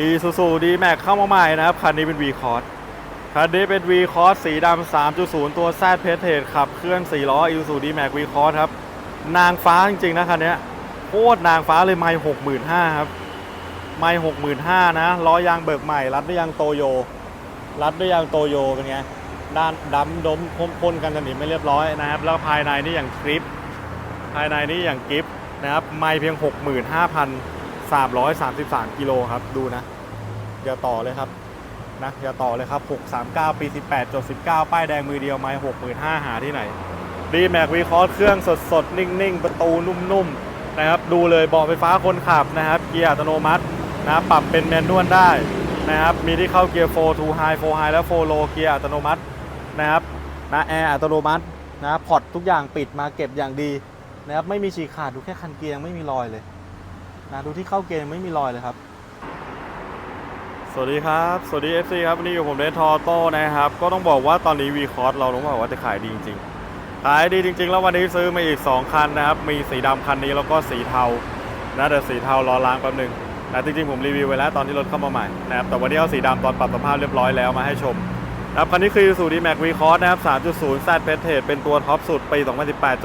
อีซูซูดีแม็กเข้ามาใหม่นะครับ คันนี้เป็น V c o s คันนี้เป็น V c o s สีดำ 3.0 ตัวแซดเพเทสขับเคลื่อน4ล้ออีซูซูดีแม็ก V c o s ครับ นางฟ้าจริง ๆ นะคันนี้โคตรนางฟ้าเลยไม่หกหมื่นห้าครับไม่หกหมื่นห้านะล้อยางเบิกใหม่ รัดด้วยยางโตโย รัดด้วยยางโตโยเป็นไงด้านดำดมพ่นกันสนิมไม่เรียบร้อยนะครับ แล้วภายในนี่อย่างกริป ภายในนี่อย่างกิฟนะครับไม่เพียง 333 กิโลครับ ดูนะ อย่าต่อเลยครับ นะ อย่าต่อเลยครับ 639 ปี 18จด19 ป้ายแดงมือเดียวไม่65,000หาที่ไหน ดีแม็กวีคอร์เครื่องสดสดนิ่ง ๆ ประตูนุ่ม ๆ นะครับ ดูเลยเบาะไฟฟ้าคนขับนะครับ เกียร์อัตโนมัตินะ ปรับเป็นแมนนวลได้นะครับ มีที่เข้าเกียร์4 2 high 4 high และ4 low เกียร์อัตโนมัตินะครับ นะแอร์อัตโนมัตินะพอร์ตทุกอย่างปิดมาเก็บอย่างดีนะครับ ไม่มีฉีกขาดดูแค่คันเกียร์ไม่มีรอยเลย นะดูที่เข้าเกียร์ไม่มีรอยเลยครับ สวัสดีครับ สวัสดี FC ครับวันนี้อยู่ผมเดนทอโต้นะครับ ก็ต้องบอกว่าตอนนี้วีคอร์สเราต้องบอกว่าจะขายดีจริงๆ ขายดีจริง ๆ แล้ววันนี้ซื้อมาอีก 2 คันนะครับ มีสีดำคันนี้แล้วก็สีเทานะเดี๋ยวสีเทารอล้างแป๊บหนึงนะจริงๆผมรีวิวไว้แล้วตอนที่รถเข้ามาใหม่นะครับแต่วันนี้เอาสีดำตอนปรับสภาพเรียบร้อยแล้วมาให้ชมนะครับคันนี้คือสูดีแม็กวีคอร์สนะครับ 3.0 Z p e t e เป็นตัวท็อปสุดปี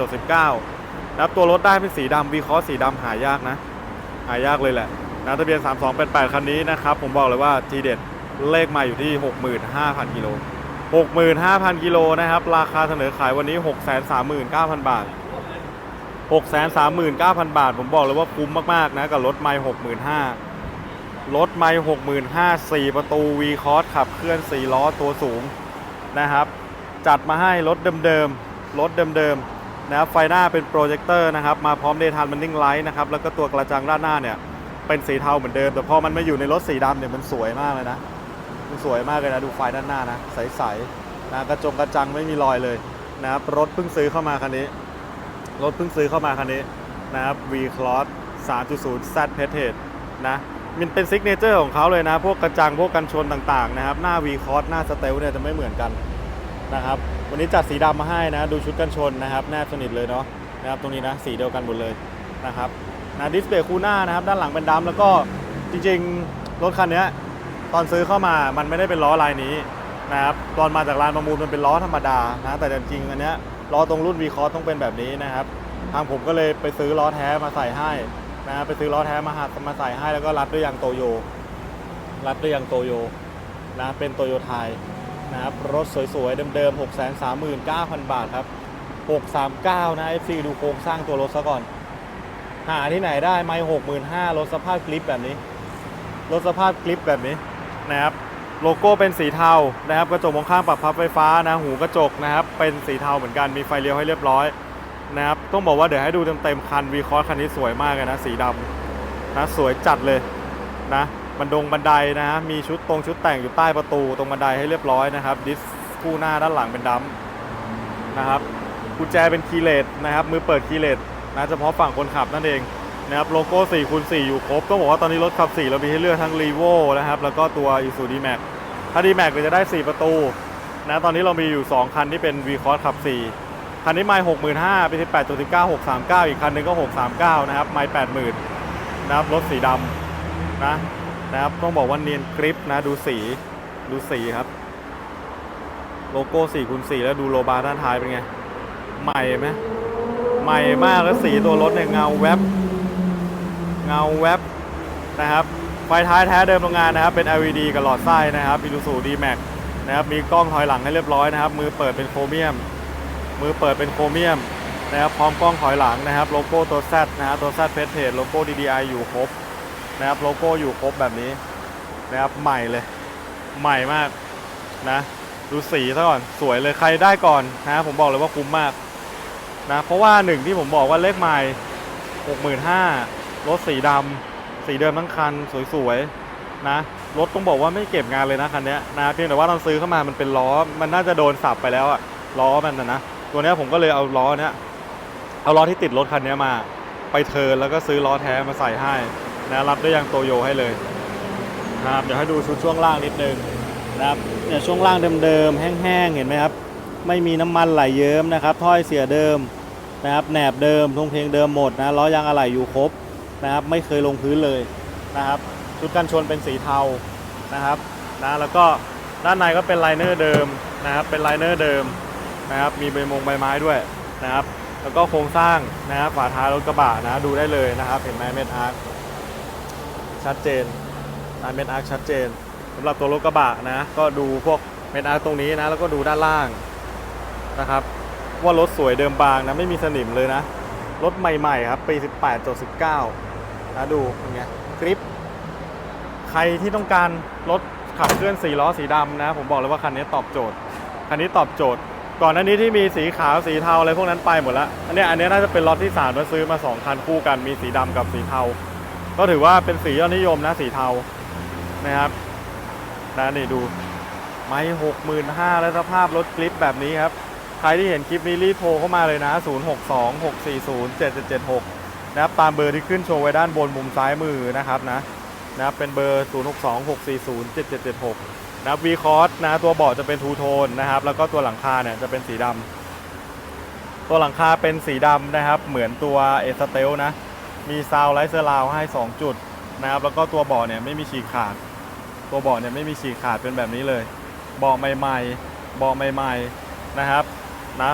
2018.19นะครับตัวรถได้เป็นสีดำวีคอร์สีดำหายากนะ หายากเลยแหละนะทะเบียน 3288 คันนี้นะครับ ผมบอกเลยว่าทีเด็ดเลขมาอยู่ที่ 65,000กิโล65,000กิโลนะครับ ราคาเสนอขายวันนี้ 639,000 บาท 639,000 บาท ผมบอกเลยว่าคุ้มมากๆนะกับรถไมล์65,000รถไมล์65,000 4 ประตู V c o s ขับเคลื่อน 4 ล้อตัวสูงนะครับ จัดมาให้รถเดิมๆรถเดิมๆ นะครับไฟหน้าเป็นโปรเจคเตอร์นะครับมาพร้อมเดทันมันนิ่งไลท์นะครับแล้วก็ตัวกระจังด้านหน้าเนี่ยเป็นสีเทาเหมือนเดิม แต่พอมันมาอยู่ในรถสีดำเนี่ยมันสวยมากเลยนะมันสวยมากเลยนะดูไฟด้านหน้านะใสๆนะกระจงกระจังไม่มีรอยเลยนะครับรถเพิ่งซื้อเข้ามาคันนี้รถเพิ่งซื้อเข้ามาคันนี้นะครับ V Cross 3.0 Z p e t e นะมันเป็นซิกเนเจอร์ของเขาเลยนะ พวกกระจัง พวกกันชนต่างๆนะครับ หน้า V Cross หน้าสเตลเนี่ยจะไม่เหมือนกันนะครับ วันนี้จัดสีดำมาให้นะ ดูชุดกันชนนะครับ แนบสนิทเลยเนาะนะครับ ตรงนี้นะสีเดียวกันหมดเลยนะครับนะดิสเบรกคู่หน้านะครับ ด้านหลังเป็นดำแล้วก็จริงๆรถคันนี้ตอนซื้อเข้ามามันไม่ได้เป็นล้อลายนี้นะครับตอนมาจากร้านประมูลมันเป็นล้อธรรมดานะแต่จริงๆอันเนี้ยล้อตรงรุ่น V c o s ต้องเป็นแบบนี้นะครับทางผมก็เลยไปซื้อล้อแท้มาใส่ให้นะไปซื้อล้อแท้มาหัดมาใส่ให้แล้วก็รัดด้วยยางโตโยรัดด้วยยางโตโยนะเป็นโตโยไทย นะครับรถสวยๆ เดิมๆ 639,000 บาทครับ 639 นะ FC ดูโครงสร้างตัวรถซะก่อน หาที่ไหนได้ไม่65,000รถสภาพคลิปแบบนี้ รถสภาพคลิปแบบนี้นะครับโลโก้เป็นสีเทานะครับกระจกมองข้างปรับพับไฟฟ้านะหูกระจกนะครับเป็นสีเทาเหมือนกันมีไฟเลี้ยวให้เรียบร้อยนะครับต้องบอกว่าเดี๋ยวให้ดูเต็มๆคันวีคอร์คันนี้สวยมากเลยนะสีดำนะสวยจัดเลยนะ บันดงบันไดนะฮะมีชุดตรงชุดแต่งอยู่ใต้ประตูตรงบันไดให้เรียบร้อยนะครับดิสคู่หน้าด้านหลังเป็นดำนะครับกุญแจเป็นคีเลสนะครับมือเปิดคีเลสนะเฉพาะฝั่งคนขับนั่นเองนะครับโลโก้4คูณ4อยู่ครบต้องบอกว่าตอนนี้รถขับ 4 เรามีให้เลือกทั้ง r e v o นะครับแล้วก็ตัว i s u d m a x ถ้า d m a x จะได้ 4 ประตูนะตอนนี้เรามีอยู่ 2 คันที่เป็น v c o s ขับ 4 คันนี้ไม่65,000เป็น18.19 639อีกคันหนึงก็639นะครับไม่80,000นะครับรถสีดำนะ นะครับ ต้องบอกว่าเนียนกริปนะดูสีดูสีครับ โลโก้4คูณ4แล้วดูโลบาร์ด้านท้ายเป็นไง ใหม่ไหมใหม่มากแล้วสีตัวรถเนี่ยเงาแวบ เงาแวบนะครับไฟท้ายแท้เดิมโรงงานนะครับเป็น LED กับหลอดไส้นะครับ i ิ u s u D-Max นะครับมีกล้องถอยหลังให้เรียบร้อยนะครับ มือเปิดเป็นโครเมียม มือเปิดเป็นโครเมียมนะครับพร้อมกล้องถอยหลังนะครับ โลโก้ตัว Z นะครับตัว Z p a g e โลโก้ DDI อยู่ครบ นะครับโลโก้อยู่ครบแบบนี้นะครับใหม่เลย ใหม่มากนะดูสีซะก่อนสวยเลยใครได้ก่อนนะผมบอกเลยว่าคุ้มมากนะเพราะว่าหนึ่งที่ผมบอกว่าเลขใหม่65,000รถสีดำสีเดิมทั้งคันสวยๆนะรถต้องบอกว่าไม่เก็บงานเลยนะคันนี้นะเพียงแต่ว่าตอนซื้อเข้ามามันเป็นล้อ มันน่าจะโดนสับไปแล้วอะล้อมันนะนะตัวนี้ผมก็เลยเอาล้อเนี้ยเอาล้อที่ติดรถคันนี้มา ไปเทิร์นแล้วก็ซื้อล้อแท้มาใส่ให้ นะรับได้ยยางโตโยให้เลยนะครับเดี๋ยวให้ดูชุดช่วงล่างนิดนึงนะครับเนี่ยช่วงล่างเดิมๆแห้งๆเห็นไหมครับ ไม่มีน้ำมันไหลเยิ้มนะครับถ้อยเสียเดิมนะครับแหนบเดิมทงเพลงเดิมหมดนะล้อยางอะไหล่อยู่ครบนะครับ ไม่เคยลงพื้นเลยนะครับ ชุดกันชนเป็นสีเทานะครับนะแล้วก็ด้านในก็เป็นไลเนอร์เดิมนะครับ เป็นไลเนอร์เดิมนะครับ มีใบมงใบไม้ด้วยนะครับ แล้วก็โครงสร้างนะครับฝาท้ายรถกระบะนะดูได้เลยนะครับ เห็นไหมเม็ดอาร์ ชัดเจนนะเม็ดอาร์คชัดเจนสำหรับตัวรถกระบะนะ ก็ดูพวกเม็ดอาร์คตรงนี้นะ แล้วก็ดูด้านล่างนะครับ ว่ารถสวยเดิมบางนะ ไม่มีสนิมเลยนะ รถใหม่ๆครับ ปี 18จด19 นะดูเป็นไงกริป ใครที่ต้องการรถขับเคลื่อน4ล้อสีดำนะ ผมบอกเลยว่าคันนี้ตอบโจทย์ คันนี้ตอบโจทย์ ก่อนหน้านี้ที่มีสีขาวสีเทาอะไรพวกนั้นไปหมดแล้ว อันเนี้ยอันเนี้ยน่าจะเป็นล็อตที่3ามแล้วซื้อมา 2 คันคู่กัน มีสีดำกับสีเทา ก็ถือว่าเป็นสียอดนิยมนะสีเทานะครับนะนี่ดู ไม่หกหมื่นห้าแล้วสภาพรถคลิปแบบนี้ครับ ใครที่เห็นคลิปนี้รีบโทรเข้ามาเลยนะ 0 6 2 6 4 0 7 7 7 6 นะครับตามเบอร์ที่ขึ้นโชว์ไว้ด้านบนมุมซ้ายมือนะครับนะนะครับเป็นเบอร์ 0 6 2 6 4 0 7 7 7 6นะครับ V c o s นะตัวเบาะจะเป็นทูโทนนะครับ แล้วก็ตัวหลังคาเนี่ยจะเป็นสีดำตัวหลังคาเป็นสีดำนะครับ เหมือนตัวเอสเตลนะ มีซาวไลท์เซอร์ราวให้ 2 จุดนะครับแล้วก็ตัวเบาะเนี่ยไม่มีฉีกขาด ตัวเบาะเนี่ยไม่มีฉีกขาดเป็นแบบนี้เลยเบาะใหม่ๆเบาะใหม่ๆนะครับนะ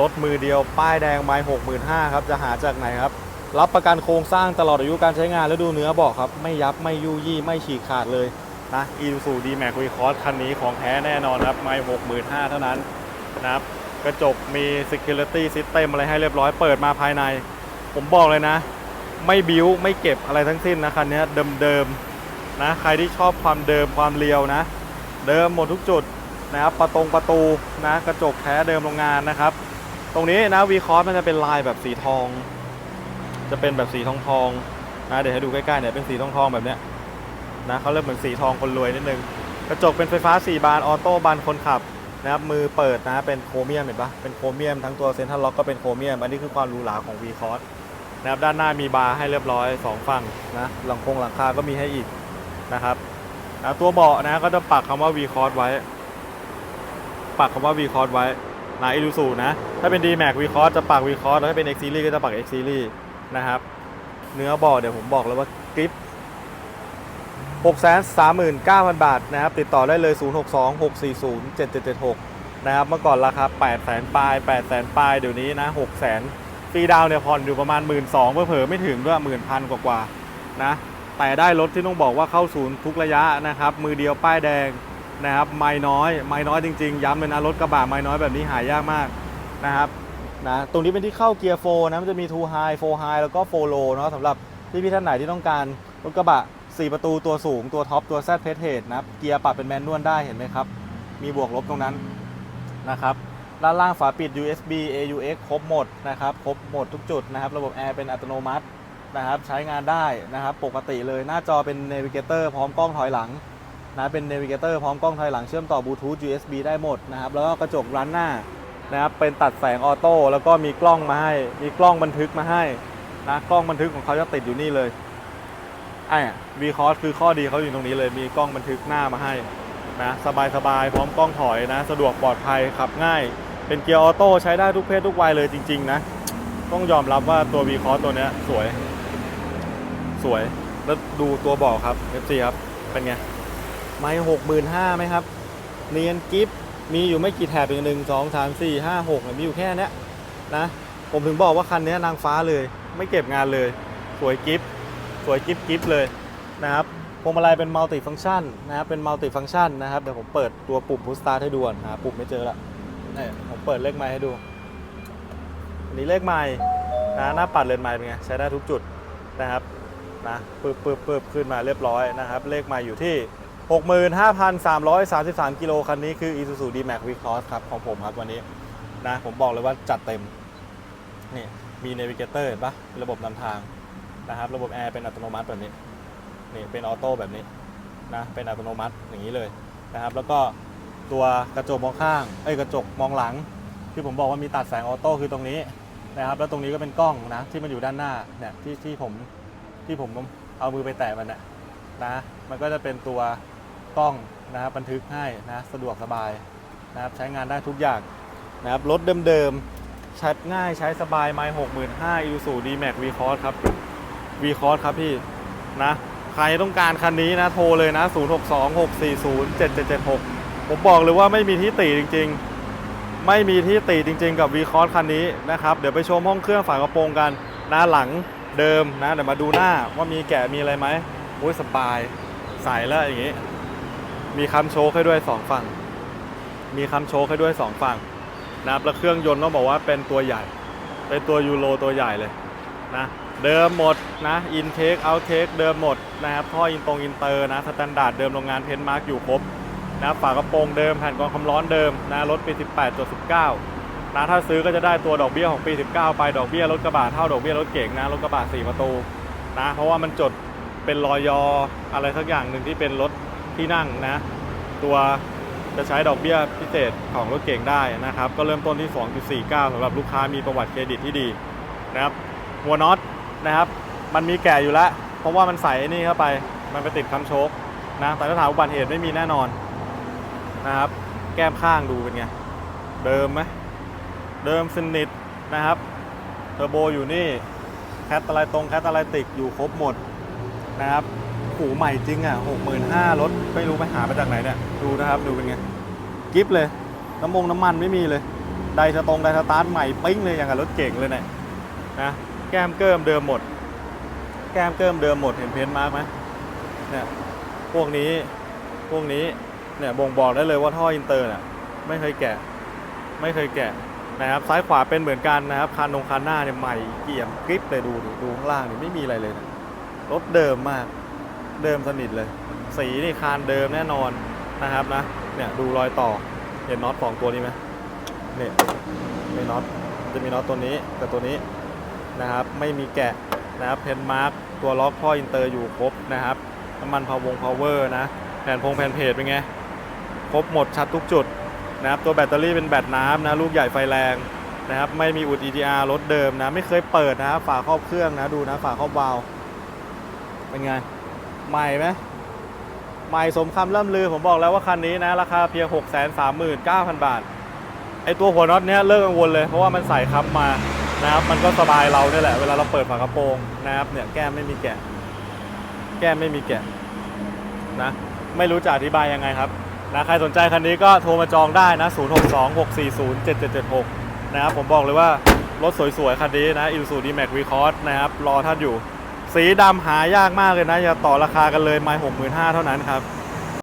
รถมือเดียวป้ายแดงไม้หกหมื่นห้าครับจะหาจากไหนครับ รับประกันโครงสร้างตลอดอายุการใช้งานแล้วดูเนื้อเบาะครับ ไม่ยับไม่ยุยี่ไม่ฉีกขาดเลยนะอีซูดีแม็กวีคอร์สคันนี้ของแท้แน่นอนครับไม่หกหมื่นห้าเท่านั้นนะครับกระจกมี Security System อะไรให้เรียบร้อยเปิดมาภายใน ผมบอกเลยนะ ไม่บิ้วไม่เก็บอะไรทั้งสิ้นนะคันนี้เดิมๆนะใครที่ชอบความเดิมความเรียวนะ เดิมหมดทุกจุดนะครับประตงประตูนะกระจกแท้เดิมโรงงานนะครับ ตรงนี้นะวีคอร์มันจะเป็นลายแบบสีทอง จะเป็นแบบสีทองทองนะเดี๋ยวให้ดูใกล้ๆเนี่ยเป็นสีทองทองแบบเนี้ยนะเขาเรียกเหมือนสีทองคนรวยนิดนึงกระจกเป็นไฟฟ้า 4 บานออโต้บานคนขับนะครับมือเปิดนะเป็นโครเมียมเห็นปะเป็นโครเมียมทั้งตัวเซ็นทรัลล็อกก็เป็นโครเมียม อันนี้คือความหรูหราของ V c o s นะครับด้านหน้ามีบาร์ให้เรียบร้อย 2 ฝั่งนะหลังคงหลังคาก็มีให้อีกนะครับนะตัวเบาะนะก็จะปักคำว่า V c o s ไว้ ปักคำว่า V c o s ไว้นะอิลูซูนะ ถ้าเป็น D Max V c o s จะปัก V c o s แล้วถ้าเป็น X Series ก็จะปัก X Series นะครับ เนื้อเบาะเดี๋ยวผมบอกเลยว่ากริป639,000 บาทนะครับ ติดต่อได้เลย 062 640 7776 นะครับ เมื่อก่อนราคา 800,000ปลาย 800,000ปลาย เดี๋ยวนี้นะ 6 0 0 0 0 ฟรีดาวเนี่ยผ่อนอยู่ประมาณ 12,000เผลอไม่ถึงด้วย10,000กว่าๆนะแต่ได้รถที่ต้องบอกว่าเข้าศูนย์ทุกระยะนะครับ มือเดียวป้ายแดงนะครับไม่น้อยไม่น้อยจริงๆ ย้ำเลยนะรถกระบะไม่น้อยแบบนี้หายากมากนะครับนะตรงนี้เป็นที่เข้าเกียร์โฟนะมันจะมี2 High 4 High แล้วก็4 Low เนาะสำหรับพี่ๆท่านไหนที่ต้องการรถกระบะ 4 ประตูตัวสูงตัวท็อปตัว Z p e t นะครับเกียร์ปรับเป็นแมนนวลได้เห็นไหมครับ มีบวกลบตรงนั้นนะครับ ด้านล่างฝาปิด USB AUX ครบหมดนะครับ ครบหมดทุกจุดนะครับ ระบบแอร์เป็นอัตโนมัตินะครับ ใช้งานได้นะครับ ปกติเลย หน้าจอเป็น Navigator พร้อมกล้องถอยหลังนะเป็น Navigator พร้อมกล้องถอยหลังเชื่อมต่อบลูทูธ USB ได้หมดนะครับ แล้วก็กระจกร้านหน้านะครับ เป็นตัดแสงออโต้ แล้วก็มีกล้องมาให้ มีกล้องบันทึกมาให้นะ กล้องบันทึกของเขาจะติดอยู่นี่เลยไอ้วีคอสคือข้อดีเขาอยู่ตรงนี้เลย มีกล้องบันทึกหน้ามาให้นะสบายสบายๆพร้อมกล้องถอยนะ สะดวกปลอดภัยขับง่าย เป็นเกียร์ออโต้ใช้ได้ทุกเพศทุกวัยเลยจริง ๆ นะ ต้องยอมรับว่าตัว V c o s ตัวเนี้ยสวย สวย แล้วดูตัวเบอกครับ FC ครับ เป็นไง ไม่หกหมื่นห้าไหมครับ เนียนกิฟมีอยู่ไม่กี่แถบอย่างหนึ่งสองสามสี่ห้าหกมีอยู่แค่เนี้ยนะ ผมถึงบอกว่าคันนี้นางฟ้าเลย ไม่เก็บงานเลย สวยกิฟสวยกิฟกิฟเลยนะครับพวงมาลัยเป็นมัลติฟัง c t ชันนะครับเป็นมัลติฟัง c t ชันนะครับ เดี๋ยวผมเปิดตัวปุ่มพุ s สตาร์ให้ดูก่อนหาปุ่มไม่เจอละนี่ผม เปิดเลขไม้ให้ดูอันนี้เลขไม้นะหน้าปัดเลนไม้เป็นไงใช้ได้ทุกจุดนะครับนะปึ๊บปึ๊บปึ๊บขึ้นมาเรียบร้อยนะครับ เลขไม้อยู่ที่ 65,333 กิโลคันนี้คือ Isuzu D-Max V-Cross ครับของผมครับวันนี้นะผมบอกเลยว่าจัดเต็มนี่มี Navigator เห็นปะระบบนำทางนะครับ ระบบแอร์เป็นอัตโนมัติแบบนี้นี่เป็นออโต้แบบนี้นะเป็นอัตโนมัติอย่างนี้เลยนะครับ แล้วก็ ตัวกระจกมองข้างเอ้ยกระจกมองหลัง ที่ผมบอกว่ามีตัดแสงออโต้คือตรงนี้นะครับ แล้วตรงนี้ก็เป็นกล้องนะที่มันอยู่ด้านหน้าเนี่ยที่ที่ผมที่ผมเอามือไปแตะมันนะนะมันก็จะเป็นตัวกล้องนะครับบันทึกให้นะสะดวกสบายนะครับใช้งานได้ทุกอย่างนะครับรถเดิมๆใช้ง่ายใช้สบายไมล์หกหมื่นห้าอิซูดีแม็กวีคอร์สครับวีคอร์สครับพี่นะใครต้องการคันนี้นะโทรเลยนะ 0626407776 ผมบอกเลยว่าไม่มีที่ติจริง ๆ ไม่มีที่ติจริง ๆ กับ v c o s คันนี้นะครับเดี๋ยวไปชมห้องเครื่องฝากระโปรงกันหน้าหลังเดิมนะเดี๋ยวมาดูหน้าว่ามีแกะมีอะไรไหมโอ้ยสบายใส่แล้วอย่างงี้ มีคำโชคให้ด้วย 2 ฝั่ง มีคำโชคให้ด้วย 2 ฝั่งนะครับแล้วเครื่องยนต์ต้องบอกว่าเป็นตัวใหญ่ เป็นตัวยูโรตัวใหญ่เลยนะเดิมหมดนะอินเทคเอาเทคเดิมหมดนะครับท่ออินตรงอินเตอร์นะสแตนดาร์ดเดิมโรงงานเพนมาร์กอยู่ครบ นะฝากระโปรงเดิมแผ่นกรองความร้อนเดิมนะรถปี 18.19 นะถ้าซื้อก็จะได้ตัวดอกเบี้ยของปี 19 ไปดอกเบี้ยรถกระบะเท่าดอกเบี้ยรถเก๋งนะรถกระบะ4ประตูนะเพราะว่ามันจดเป็นรอยออะไรสักอย่างหนึ่งที่เป็นรถที่นั่งนะ ตัวจะใช้ดอกเบี้ยพิเศษของรถเก่งได้นะครับ ก็เริ่มต้นที่ 2.49สำหรับลูกค้ามีประวัติเครดิตที่ดีนะครับหัวน็อตนะครับ มันมีแก่อยู่แล้ว เพราะว่ามันใส่นี่เข้าไป มันไปติดคำโชคนะแต่ถ้าถามอุบัติเหตุไม่มีแน่นอน นะครับ แก้มข้างดูเป็นไง เดิมไหมเดิมสนิทนะครับเทอร์โบอยู่นี่แคตอะไรตรงแคตอะไรติกอยู่ครบหมดนะครับหูใหม่จริงอะหกหมื่นห้ารถไม่รู้ไปหามาจากไหนเนี่ย ดูนะครับ ดูเป็นไง กิฟเลย น้ำมงน้ำมันไม่มีเลย ไดสตรงไดสตาร์ทใหม่ปิ้งเลยอย่างกับรถเก่งเลยเนี่ยนะแก้มเกิมเดิมหมด แก้มเกิมเดิมหมดเห็นเพ้นมาร์กไหมเนี่ยพวกนี้พวกนี้ เนี่ยบ่งบอกได้เลยว่าท่ออินเตอร์น่ะไม่เคยแกะ ไม่เคยแกะนะครับซ้ายขวาเป็นเหมือนกันนะครับคันตรงคันหน้าเนี่ยใหม่เกี่ยมกริปเลยดูดูดูข้างล่างนี่ไม่มีอะไรเลยนะรถเดิมมากเดิมสนิทเลย สีนี่คานเดิมแน่นอนนะครับนะเนี่ยดูรอยต่อเห็นน็อตสองตัวนี้ไหมเนี่ยมีน็อตจะมีน็อตตัวนี้กับตัวนี้นะครับไม่มีแกะนะครับเพนมาร์กตัวล็อกท่ออินเตอร์อยู่ครบนะครับน้ำมันพาวงพาวเวอร์นะแผ่นพงแผ่นเพจเป็นไง ครบหมดชัดทุกจุดนะครับตัวแบตเตอรี่เป็นแบตน้ำนะลูกใหญ่ไฟแรงนะครับไม่มีอุด EGR รถเดิมนะไม่เคยเปิดนะครับฝาครอบเครื่องนะดูนะฝาครอบวาล์วเป็นไงใหม่ไหมใหม่สมคำล่ำลือผมบอกแล้วว่าคันนี้นะราคาเพียง 6 3 9 0 0 0 บาทไอตัวหัวน็อตเนี้ยเลิกกังวลเลยเพราะว่ามันใส่คับมานะครับมันก็สบายเราเนี่ยแหละเวลาเราเปิดฝากระโปรงนะครับเนี่ยแก้มไม่มีแกะ แก้มไม่มีแกะนะไม่รู้จะอธิบายยังไงครับ นะใครสนใจคันนี้ก็โทรมาจองได้นะ 0626407776 นะครับ ผมบอกเลยว่ารถสวยๆ คันนี้นะอิลซูดีแม็กวีคอร์นะครับ รอท่านอยู่ สีดำหายากมากเลยนะ อย่าต่อราคากันเลยไม่หกหมื่นห้าเท่านั้นครับ